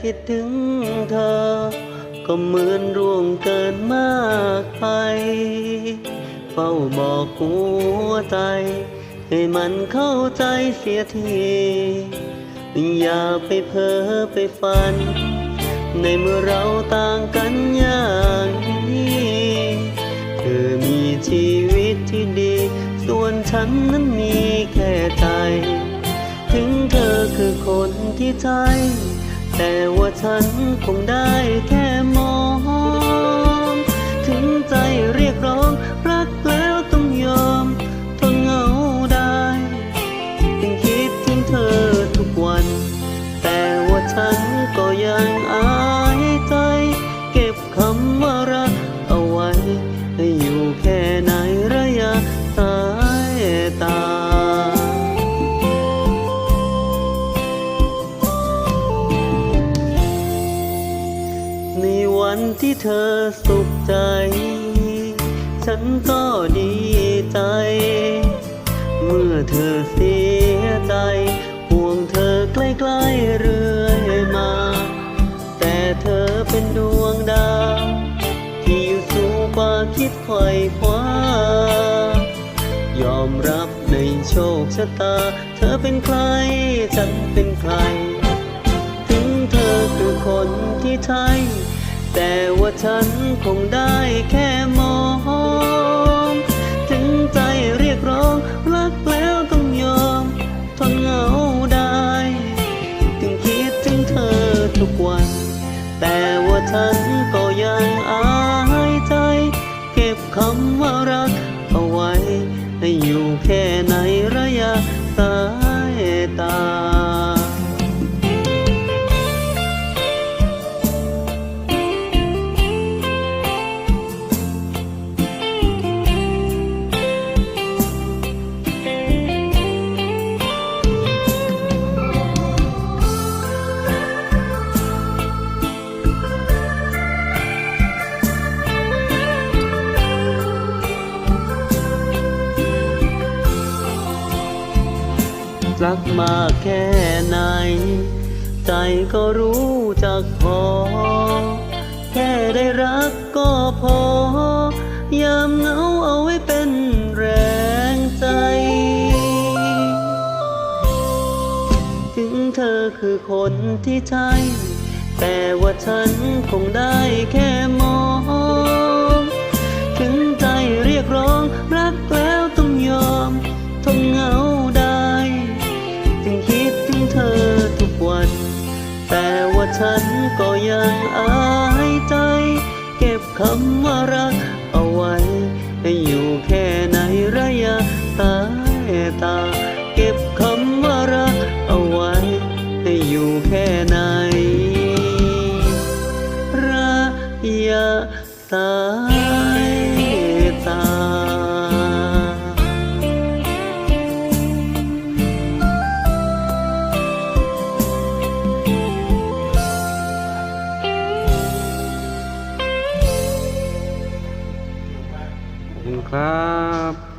คิดถึงเธอ ก็เหมือนร่วงเกินมากไป เฝ้าบอกหัวใจ ให้มันเข้าใจเสียที อย่าไปเพ้อไปฝัน ในเมื่อเราต่างกันอย่างนี้เธอมีชีวิตที่ดี ส่วนฉันนั้นมีแค่ใจ ถึงเธอคือคนที่ใจ แต่ว่าฉันคงได้แค่มอง ถึงใจเรียกร้อง ในวันที่เธอสุขใจ ฉันก็ดีใจ เมื่อเธอเสียใจห่วงเธอใกล้ๆเรื่อยมา แต่เธอเป็นดวงดาวที่อยู่สูงกว่าคิดไขว่คว้ายอมรับในโชคชะตา เธอเป็นใคร ฉันเป็นใคร เธอคือคนที่ใช่ แต่ว่าฉันคงได้แค่มอง ถึงใจเรียกร้องรักแล้วต้องยอมทนเหงาได้ ถึงคิดถึงเธอทุกวัน แต่ว่าฉันก็ยังอายใจ เก็บคำว่ารักเอาไว้ ให้อยู่แค่ในระยะสายตา รักมากแค่ไหน ใจก็รู้จักพอ แค่ได้รักก็พอ ยามเหงาเอาไว้เป็นแรงใจ ถึงเธอคือคนที่ใช่ แต่ว่าฉันคงได้แค่มอง ฉันก็ยังอายใจ เก็บคำว่ารักเอาไว้ ให้อยู่แค่ในระยะตาตา เก็บคำว่ารักเอาไว้ ให้อยู่แค่ในระยะตา uh,